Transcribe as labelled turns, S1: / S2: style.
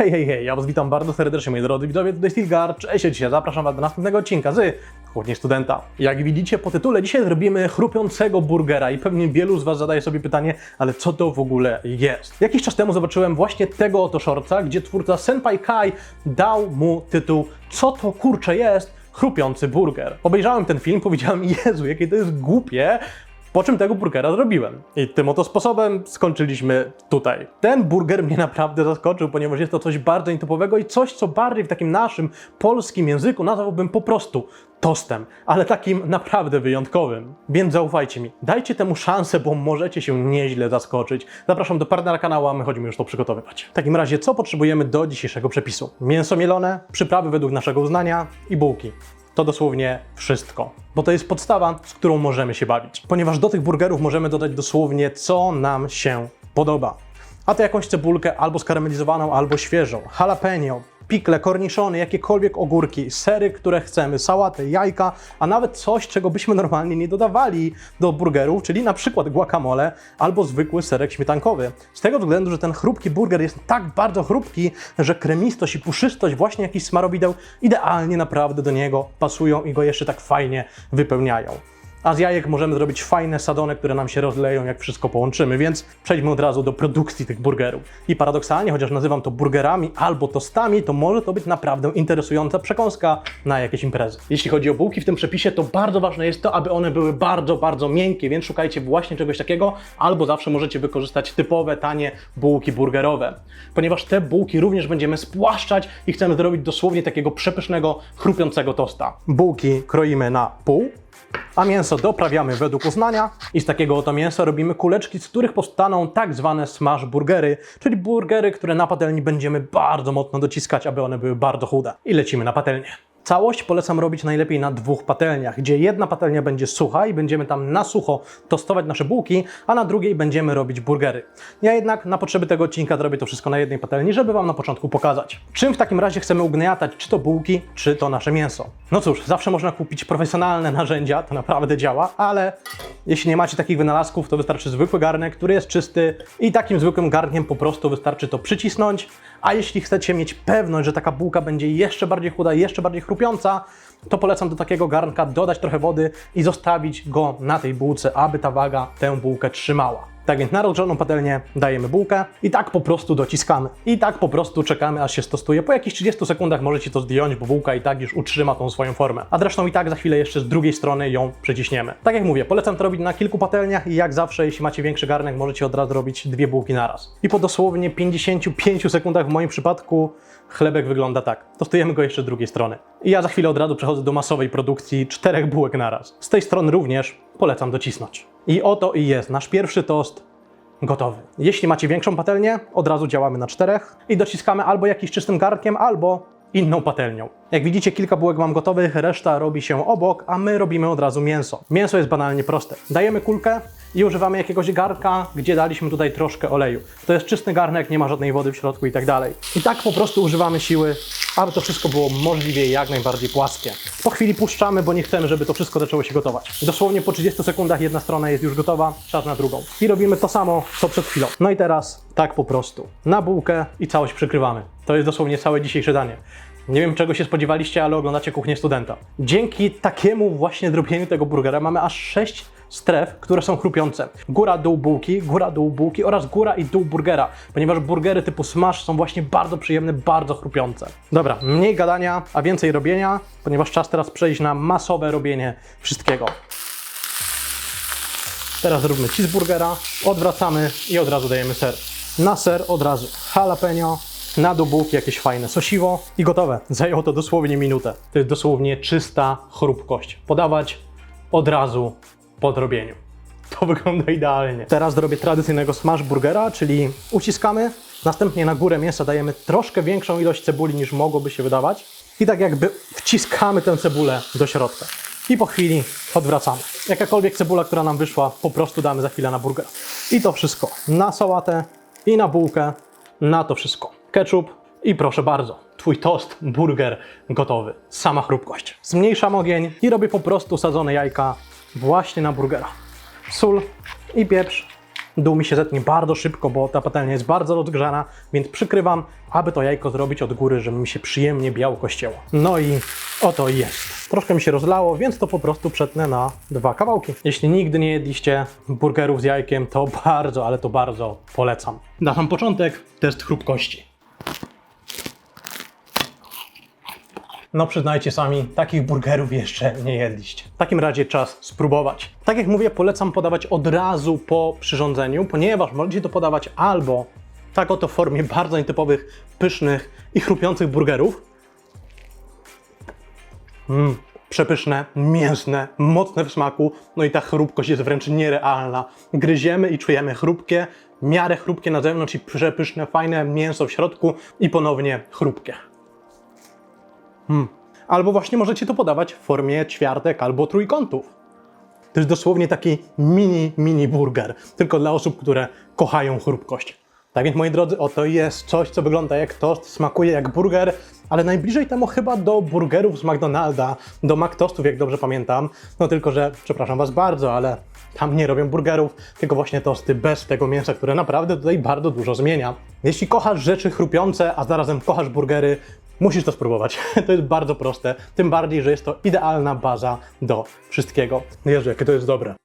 S1: Hej, hej, hej, ja was witam bardzo serdecznie, moi drodzy widzowie, tutaj Stilgar, cześć, dzisiaj zapraszam was do następnego odcinka z Chłodnie Studenta. Jak widzicie po tytule, dzisiaj zrobimy chrupiącego burgera i pewnie wielu z was zadaje sobie pytanie, ale co to w ogóle jest? Jakiś czas temu zobaczyłem właśnie tego oto shortsa, gdzie twórca Senpai Kai dał mu tytuł Co to kurcze jest? Chrupiący burger. Obejrzałem ten film, powiedziałem, Jezu, jakie to jest głupie, po czym tego burgera zrobiłem. I tym oto sposobem skończyliśmy tutaj. Ten burger mnie naprawdę zaskoczył, ponieważ jest to coś bardzo nietypowego i coś, co bardziej w takim naszym polskim języku nazwałbym po prostu tostem, ale takim naprawdę wyjątkowym. Więc zaufajcie mi, dajcie temu szansę, bo możecie się nieźle zaskoczyć. Zapraszam do partnera kanału, a my chodzimy już to przygotowywać. W takim razie, co potrzebujemy do dzisiejszego przepisu? Mięso mielone, przyprawy według naszego uznania i bułki. To dosłownie wszystko, bo to jest podstawa, z którą możemy się bawić. Ponieważ do tych burgerów możemy dodać dosłownie, co nam się podoba. A to jakąś cebulkę albo skarmelizowaną, albo świeżą, jalapeno, pikle, korniszony, jakiekolwiek ogórki, sery, które chcemy, sałatę, jajka, a nawet coś, czego byśmy normalnie nie dodawali do burgerów, czyli na przykład guacamole albo zwykły serek śmietankowy. Z tego względu, że ten chrupki burger jest tak bardzo chrupki, że kremistość i puszystość właśnie jakichś smarowideł idealnie naprawdę do niego pasują i go jeszcze tak fajnie wypełniają. A z jajek możemy zrobić fajne sadone, które nam się rozleją, jak wszystko połączymy, więc przejdźmy od razu do produkcji tych burgerów. I paradoksalnie, chociaż nazywam to burgerami albo tostami, to może to być naprawdę interesująca przekąska na jakieś imprezy. Jeśli chodzi o bułki w tym przepisie, to bardzo ważne jest to, aby one były bardzo, bardzo miękkie, więc szukajcie właśnie czegoś takiego, albo zawsze możecie wykorzystać typowe, tanie bułki burgerowe. Ponieważ te bułki również będziemy spłaszczać i chcemy zrobić dosłownie takiego przepysznego, chrupiącego tosta. Bułki kroimy na pół, a mięso doprawiamy według uznania i z takiego oto mięsa robimy kuleczki, z których powstaną tak zwane smash burgery, czyli burgery, które na patelni będziemy bardzo mocno dociskać, aby one były bardzo chude. I lecimy na patelnię. Całość polecam robić najlepiej na dwóch patelniach, gdzie jedna patelnia będzie sucha i będziemy tam na sucho tostować nasze bułki, a na drugiej będziemy robić burgery. Ja jednak na potrzeby tego odcinka zrobię to wszystko na jednej patelni, żeby Wam na początku pokazać. Czym w takim razie chcemy ugniatać, czy to bułki, czy to nasze mięso? No cóż, zawsze można kupić profesjonalne narzędzia, to naprawdę działa, ale jeśli nie macie takich wynalazków, to wystarczy zwykły garnek, który jest czysty i takim zwykłym garnkiem po prostu wystarczy to przycisnąć, a jeśli chcecie mieć pewność, że taka bułka będzie jeszcze bardziej chuda, jeszcze bardziej chrupiąca, to polecam do takiego garnka dodać trochę wody i zostawić go na tej bułce, aby ta waga tę bułkę trzymała. Tak więc na rozgrzaną patelnię dajemy bułkę i tak po prostu dociskamy. I tak po prostu czekamy, aż się stostuje. Po jakichś 30 sekundach możecie to zdjąć, bo bułka i tak już utrzyma tą swoją formę. A zresztą i tak za chwilę jeszcze z drugiej strony ją przyciśniemy. Tak jak mówię, polecam to robić na kilku patelniach i jak zawsze, jeśli macie większy garnek, możecie od razu robić dwie bułki naraz. I po dosłownie 55 sekundach w moim przypadku chlebek wygląda tak. Tostujemy go jeszcze z drugiej strony. I ja za chwilę od razu przechodzę do masowej produkcji czterech bułek naraz. Z tej strony również polecam docisnąć. I oto i jest nasz pierwszy tost gotowy. Jeśli macie większą patelnię, od razu działamy na czterech i dociskamy albo jakimś czystym garnkiem, albo inną patelnią. Jak widzicie, kilka bułek mam gotowych, reszta robi się obok, a my robimy od razu mięso. Mięso jest banalnie proste. Dajemy kulkę i używamy jakiegoś garnka, gdzie daliśmy tutaj troszkę oleju. To jest czysty garnek, nie ma żadnej wody w środku i tak dalej. I tak po prostu używamy siły, aby to wszystko było możliwie jak najbardziej płaskie. Po chwili puszczamy, bo nie chcemy, żeby to wszystko zaczęło się gotować. Dosłownie po 30 sekundach jedna strona jest już gotowa, czas na drugą. I robimy to samo, co przed chwilą. No i teraz tak po prostu. Na bułkę i całość przykrywamy. To jest dosłownie całe dzisiejsze danie. Nie wiem, czego się spodziewaliście, ale oglądacie kuchnię studenta. Dzięki takiemu właśnie zrobieniu tego burgera mamy aż 6 stref, które są chrupiące. Góra, dół bułki, góra, dół bułki oraz góra i dół burgera, ponieważ burgery typu smash są właśnie bardzo przyjemne, bardzo chrupiące. Dobra, mniej gadania, a więcej robienia, ponieważ czas teraz przejść na masowe robienie wszystkiego. Teraz zróbmy cheeseburgera, odwracamy i od razu dajemy ser. Na ser od razu jalapeno, na dół bułki jakieś fajne sosiwo i gotowe. Zajęło to dosłownie minutę. To jest dosłownie czysta chrupkość. Podawać od razu po zrobieniu. To wygląda idealnie. Teraz zrobię tradycyjnego smash burgera, czyli uciskamy, następnie na górę mięsa dajemy troszkę większą ilość cebuli niż mogłoby się wydawać i tak jakby wciskamy tę cebulę do środka. I po chwili odwracamy. Jakakolwiek cebula, która nam wyszła, po prostu damy za chwilę na burger. I to wszystko na sałatę i na bułkę, na to wszystko. Ketchup i proszę bardzo, twój tost, burger gotowy. Sama chrupkość. Zmniejszam ogień i robię po prostu sadzone jajka właśnie na burgera. Sól i pieprz Dół mi się zetnie bardzo szybko, bo ta patelnia jest bardzo rozgrzana, więc przykrywam, aby to jajko zrobić od góry, żeby mi się przyjemnie białko ścięło. No i oto jest. Troszkę mi się rozlało, więc to po prostu przetnę na dwa kawałki. Jeśli nigdy nie jedliście burgerów z jajkiem, to bardzo, ale to bardzo polecam. Na sam początek test chrupkości. No przyznajcie sami, takich burgerów jeszcze nie jedliście. W takim razie czas spróbować. Tak jak mówię, polecam podawać od razu po przyrządzeniu, ponieważ możecie to podawać albo tak oto w formie bardzo nietypowych, pysznych i chrupiących burgerów. Mmm, przepyszne, mięsne, mocne w smaku, no i ta chrupkość jest wręcz nierealna. Gryziemy i czujemy chrupkie, miarę chrupkie na zewnątrz i przepyszne, fajne mięso w środku i ponownie chrupkie. Albo właśnie możecie to podawać w formie ćwiartek albo trójkątów. To jest dosłownie taki mini, mini burger, tylko dla osób, które kochają chrupkość. Tak więc, moi drodzy, oto jest coś, co wygląda jak tost, smakuje jak burger, ale najbliżej temu chyba do burgerów z McDonalda, do McTostów, jak dobrze pamiętam. No tylko, że, przepraszam Was bardzo, ale tam nie robią burgerów, tylko właśnie tosty bez tego mięsa, które naprawdę tutaj bardzo dużo zmienia. Jeśli kochasz rzeczy chrupiące, a zarazem kochasz burgery, Musisz to spróbować. To jest bardzo proste, tym bardziej, że jest to idealna baza do wszystkiego. Jezu, jakie to jest dobre.